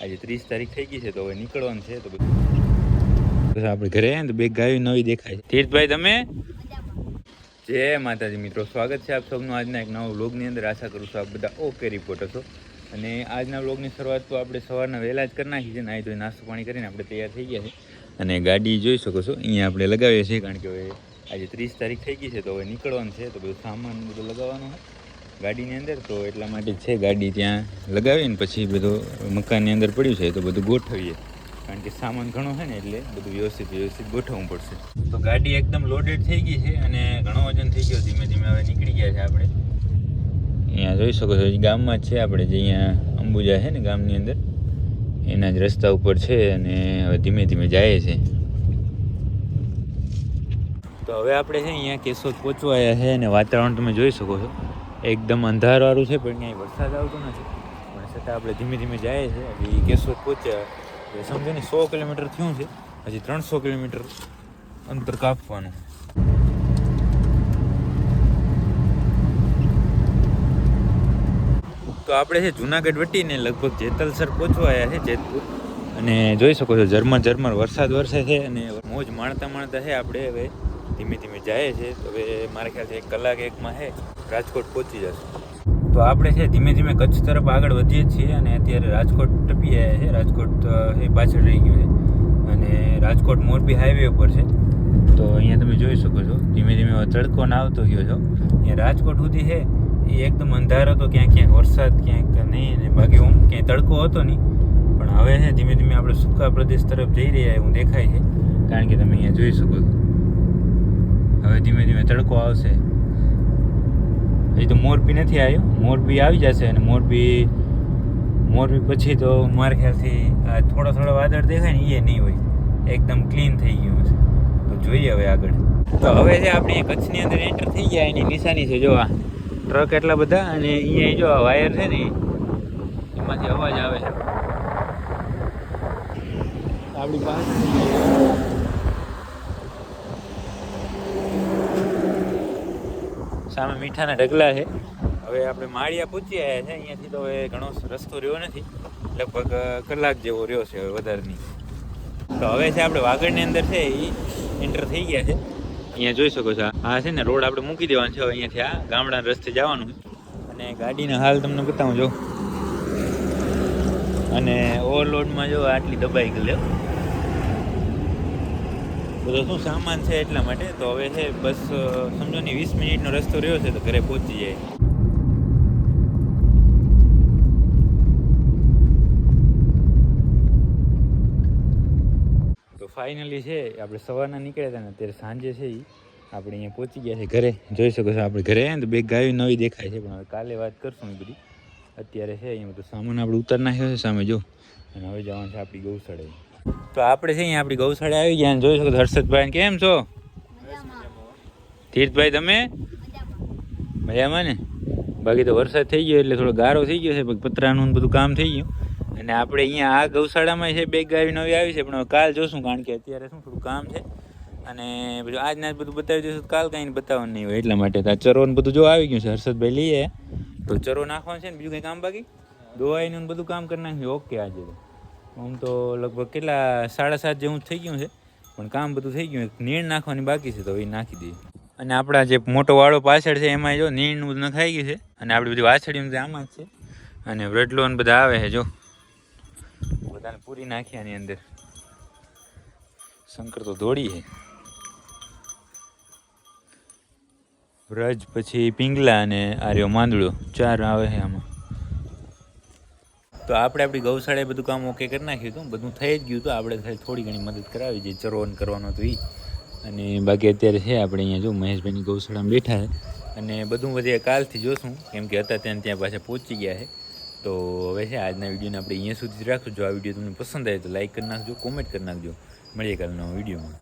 આજે ત્રીસ તારીખ થઈ ગઈ છે, તો હવે નીકળવાનું છે, તો આપણે ઘરે તો બે ગાયો નવી દેખાય તીર્થભાઈ તમે? જય માતાજી, મિત્રો. સ્વાગત છે આપ સૌનું આજના એક નવા વ્લોગની અંદર. આશા કરું છું આપ બધા ઓકે રિપોર્ટ હશો. અને આજના વ્લોગની શરૂઆત તો આપણે સવારના વહેલા જ કરી નાખી છે, નાહી ધોઈ નાસ્તો પાણી કરીને આપણે તૈયાર થઈ ગયા છે. અને ગાડી જોઈ શકો છો, અહીંયા આપણે લગાવીએ છીએ, કારણ કે હવે આજે ત્રીસ તારીખ થઈ ગઈ છે, તો હવે નીકળવાનું છે, તો બધું સામાન બધું લગાવવાનું છે. ગાડીની અંદર તો એટલા માટે છે ગાડી ત્યાં લગાવીને પછી બધું મકાનની અંદર પડ્યું છે તો બધું ગોઠવીએ. કારણ કે સામાન ઘણો છે ને એટલે બધું વ્યવસ્થિત વ્યવસ્થિત ગોઠવવું પડશે. તો ગાડી એકદમ લોડેડ થઈ ગઈ છે અને ઘણો વજન થઈ ગયો ધીમે ધીમે હવે નીકળી ગયા છે આપણે. અહીંયા જોઈ શકો છો ગામમાં છે આપણે જે અહીંયા અંબુજા છે ને ગામની અંદર. એના જ રસ્તા ઉપર છે અને હવે ધીમે ધીમે જાય છે. તો હવે આપણે છે અહીંયા કેશોદ આવ્યા છે અને વાતાવરણ તમે જોઈ શકો છો. એકદમ અંધારવાળું છે, પણ ક્યાંય વરસાદ આવતો નથી. પણ છતાં આપણે ધીમે ધીમે જાય છે હજી કેશોદ પહોંચ્યા. એટલે સમજો ને, સો કિલોમીટર થયું છે. હજી ત્રણસો કિલોમીટર અંતર કાપવાનું તો આપણે છે, જુનાગઢ વટીને લગભગ જેતલસર પહોંચવા આવ્યા છે, જેતપુર. અને જોઈ શકો છો, ઝરમર ઝરમર વરસાદ વરસે છે અને મોજ માણતા માણતા છે આપણે હવે. ધીમે ધીમે જાય છે હવે મારા ખ્યાલથી એક કલાક એકમાં છે. રાજકોટ પહોંચી જશે. તો આપણે છે ધીમે ધીમે કચ્છ તરફ આગળ વધીએ છીએ અને અત્યારે રાજકોટ ટપી આવ્યા છે. રાજકોટ એ પાછળ રહી ગયું છે. અને રાજકોટ મોરબી હાઈવે ઉપર છે. તો અહીંયા તમે જોઈ શકો છો, ધીમે ધીમે તડકો ના આવતો ગયો છો. અહીંયા રાજકોટ સુધી છે, એ એકદમ અંધારો હતો. ક્યાંક ક્યાંક વરસાદ, ક્યાંક નહીં અને બાકી હું ક્યાંય તડકો હતો નહીં. પણ હવે છે ધીમે ધીમે આપણે સૂકા પ્રદેશ તરફ જઈ રહ્યા એવું દેખાય છે. કારણ કે તમે અહીંયા જોઈ શકો છો. હવે ધીમે ધીમે તડકો આવશે. હજી તો મોરબી નથી આવ્યો. મોરબી આવી જશે અને મોરબી મોરબી પછી તો મારા ખ્યાલથી થોડા થોડા વાદળ દેખાય ને એ નહીં હોય. એકદમ ક્લીન થઈ ગયું છે. તો જોઈએ હવે આગળ. તો હવે જે આપણે કચ્છની અંદર એન્ટર થઈ ગયા, એની નિશાની છે, જો આ ટ્રક એટલા બધા અને અહીંયા જો આ વાયર છે ને, એમાંથી અવાજ આવે છે. આપણી પાસે સામે મીઠાના ઢગલા છે. હવે આપણે માળિયા પૂછી આવ્યા છે. અહીંયાથી તો હવે ઘણો રસ્તો રહ્યો નથી. લગભગ કલાક જેવો રહ્યો છે હવે વધારેની. તો હવે છે આપણે વાગડની અંદર છે એ એન્ટર થઈ ગયા છે. અહીંયા જોઈ શકો છો, આ છે ને રોડ આપણે મૂકી દેવાનો છે. હવે અહીંયાથી આ ગામડાના રસ્તે જવાનું અને ગાડીનો હાલ તમને બતાવું જો. અને ઓવરલોડમાં જો આટલી દબાઈ ગયેલી. બધો શું સામાન છે એટલા માટે? તો હવે છે, બસ સમજો ને, વીસ મિનિટનો રસ્તો રહ્યો છે તો ઘરે પહોંચી જાય. તો ફાઇનલી છે, આપણે સવારના નીકળ્યા હતા ને, અત્યારે સાંજે છે એ આપણે અહીંયા પહોંચી ગયા છે ઘરે. જોઈ શકો છો, આપણે ઘરે આવ્યા ને, તો બે ગાયો નવી દેખાય છે, પણ હવે કાલે વાત કરશું એ બધી. અત્યારે છે, અહીંયા બધું સામાન આપણે ઉતાર નાખ્યો છે સામે, જો. અને હવે જવાનું છે આપણી ગૌશાળાએ. તો આપણે છે અહીંયા આપણી ગૌશાળા આવી ગયા જોઈ શકો હર્ષદભાઈ કેમ છો? તીર્થભાઈ તમે? મજામાં ને? બાકી તો વરસાદ થઈ ગયો એટલે થોડો ગારો થઈ ગયો છે પતરાનું બધું કામ થઈ ગયું. અને આપણે અહીંયા આ ગૌશાળામાં છે, બે ગાય નવી આવી છે, પણ કાલ જોશું, કારણ કે અત્યારે શું થોડું કામ છે. અને બધું આજના જ બધું બતાવી દઈશું કાલ કાંઈ બતાવવાનું નહીં હોય એટલા માટે. તો આ ચરો ને બધું જો આવી ગયું છે, હર્ષદભાઈ લઈએ. તો ચરો નાખવાનું છે ને, બીજું કંઈ કામ બાકી? દોવાઈનું બધું કામ કરી નાખ્યું. ઓકે, આજે તો. આમ તો લગભગ કેટલા સાડા સાત જેવું થઈ ગયું છે. પણ કામ બધું થઈ ગયું નીણ નાખવાની બાકી છે તો એ નાખી દઈએ. અને આપણા જે મોટો વાળો પાછળ છે, એમાં જો નીણનું નખાઈ ગયું છે. અને આપણી બધી વાછડીનું આમાં જ છે. અને વ્રડલો અને બધા આવે છે, જો. બધાને પૂરી નાખી આની અંદર. શંકર તો દોડી છે. વ્રજ, પછી પિંગલા અને આર્યો માંદડો. ચાર આવે છે આમાં. તો આપણે આપણી ગૌશાળાએ બધું કામ ઓકે કરી નાખ્યું હતું. બધું થઈ જ ગયું હતું. આપણે ખાલી થોડી ઘણી મદદ કરાવી જે ચરોવન કરવાનું હતું એ અને બાકી અત્યારે છે આપણે અહીંયા જો મહેશભાઈની ગૌશાળામાં બેઠા છે. અને બધું વધીએ કાલથી જોશું. કેમ કે હતા ત્યાં ત્યાં પાછા પહોંચી ગયા છે. તો હવે છે આજના વિડીયોને આપણે અહીંયા સુધી જ રાખશું જો આ વીડિયો તમને પસંદ આવે તો લાઇક કરી નાખજો કોમેન્ટ કરી નાખજો. મળીએ કાલનો વિડીયોમાં.